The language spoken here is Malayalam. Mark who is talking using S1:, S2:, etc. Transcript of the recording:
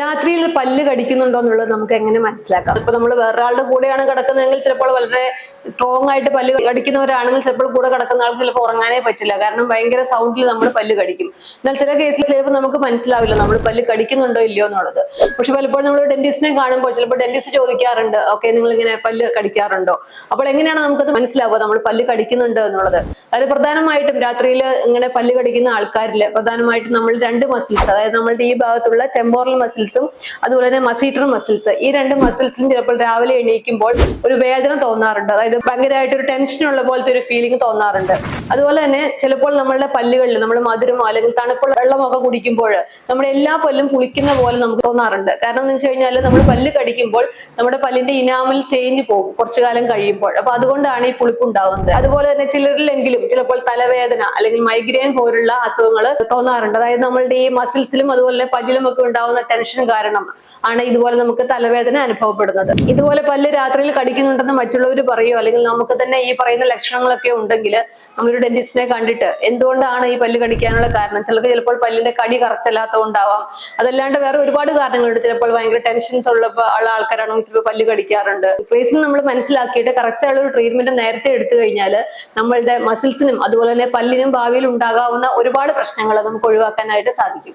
S1: രാത്രിയിൽ പല്ല് കടിക്കുന്നുണ്ടോ എന്നുള്ളത് നമുക്ക് എങ്ങനെ മനസ്സിലാക്കാം? ഇപ്പൊ നമ്മൾ വേറൊരാളുടെ കൂടെയാണ് കിടക്കുന്നതെങ്കിൽ ചിലപ്പോൾ വളരെ സ്ട്രോങ് ആയിട്ട് പല്ല് കടിക്കുന്നവരാണെങ്കിൽ ചിലപ്പോൾ കൂടെ കിടക്കുന്ന ആൾക്ക് ചിലപ്പോൾ ഉറങ്ങാനേ പറ്റില്ല. കാരണം ഭയങ്കര സൗണ്ടിൽ നമ്മൾ പല്ല് കടിക്കും. എന്നാൽ ചില കേസിൽ ചിലപ്പോൾ നമുക്ക് മനസ്സിലാവില്ല നമ്മൾ പല്ല് കടിക്കുന്നുണ്ടോ ഇല്ലയോ എന്നുള്ളത്. പക്ഷെ പലപ്പോഴും നമ്മൾ ഡെന്റിസ്റ്റിനെ കാണുമ്പോൾ ചിലപ്പോൾ ഡെന്റിസ്റ്റ് ചോദിക്കാറുണ്ട് ഓക്കെ നിങ്ങൾ ഇങ്ങനെ പല്ല് കടിക്കാറുണ്ടോ? അപ്പോൾ എങ്ങനെയാണ് നമുക്കത് മനസ്സിലാവുക? നമ്മൾ പല്ല് കടിക്കുന്നുണ്ട് എന്നുള്ളത്. അതായത് പ്രധാനമായിട്ടും രാത്രിയിൽ ഇങ്ങനെ പല്ല് കടിക്കുന്ന ആൾക്കാരിൽ പ്രധാനമായിട്ടും നമ്മൾ രണ്ട് മസിൽസ് അതായത് നമ്മളുടെ ഈ ഭാഗത്തുള്ള ടെമ്പോറൽ മസിൽസും അതുപോലെ തന്നെ മസീറ്റർ മസിൽസ് ഈ രണ്ട് മസിൽസിലും ചിലപ്പോൾ രാവിലെ എണീക്കുമ്പോൾ ഒരു വേദന തോന്നാറുണ്ട്. അതായത് ഭയങ്കരമായിട്ട് ഒരു ടെൻഷൻ ഉള്ള പോലത്തെ ഒരു ഫീലിംഗ് തോന്നാറുണ്ട്. അതുപോലെ തന്നെ ചിലപ്പോൾ നമ്മളുടെ പല്ലുകളിൽ നമ്മൾ മധുരമോ അല്ലെങ്കിൽ തണുപ്പുള്ള വെള്ളമൊക്കെ കുടിക്കുമ്പോൾ നമ്മുടെ എല്ലാ പല്ലും കുളിക്കുന്ന പോലെ നമുക്ക് തോന്നാറുണ്ട്. കാരണം എന്ന് വെച്ച് കഴിഞ്ഞാൽ നമ്മൾ പല്ല് കടിക്കുമ്പോൾ നമ്മുടെ പല്ലിന്റെ ഇനാമിൽ തേഞ്ഞു പോകും കുറച്ചു കാലം കഴിയുമ്പോൾ. അപ്പൊ അതുകൊണ്ടാണ് ഈ പുളിപ്പ് ഉണ്ടാകുന്നത് അതുപോലെ തന്നെ ചിലരിലെങ്കിലും ചിലപ്പോൾ തലവേദന അല്ലെങ്കിൽ മൈഗ്രെയിൻ പോലുള്ള അസുഖങ്ങൾ തോന്നാറുണ്ട്. അതായത് നമ്മളുടെ ഈ മസിൽസിലും അതുപോലെ പല്ലിലും ഒക്കെ ഉണ്ടാകുന്ന ടെൻഷൻ കാരണം ആണ് ഇതുപോലെ നമുക്ക് തലവേദന അനുഭവപ്പെടുന്നത്. ഇതുപോലെ പല്ല് രാത്രിയിൽ കടിക്കുന്നുണ്ടെന്ന് മറ്റുള്ളവർ പറയോ? അല്ലെങ്കിൽ നമുക്ക് തന്നെ ഈ പറയുന്ന ലക്ഷണങ്ങളൊക്കെ ഉണ്ടെങ്കിൽ നമ്മളൊരു ഡെന്റിസ്റ്റിനെ കണ്ടിട്ട് എന്തുകൊണ്ടാണ് ഈ പല്ല് കടിക്കാനുള്ള കാരണം? ചിലർക്ക് ചിലപ്പോൾ പല്ലിന്റെ കടി കറച്ചല്ലാത്തതുകൊണ്ടാവാം. അതല്ലാണ്ട് വേറെ ഒരുപാട് കാരണങ്ങളുണ്ട്. ചിലപ്പോൾ ഭയങ്കര ടെൻഷൻസ് ഉള്ളപ്പോൾ ഉള്ള ആൾക്കാരാണെങ്കിൽ ചിലപ്പോൾ പല്ല് കടിക്കാറുണ്ട്. റീസൺ നമ്മൾ മനസ്സിലാക്കിയിട്ട് കറക്റ്റ് ആയുള്ള ഒരു ട്രീറ്റ്മെന്റ് നേരത്തെ എടുത്തു കഴിഞ്ഞാൽ നമ്മളുടെ മസിൽസിനും അതുപോലെ തന്നെ പല്ലിനും ഭാവിയിൽ ഉണ്ടാകാവുന്ന ഒരുപാട് പ്രശ്നങ്ങൾ നമുക്ക് ഒഴിവാക്കാനായിട്ട് സാധിക്കും.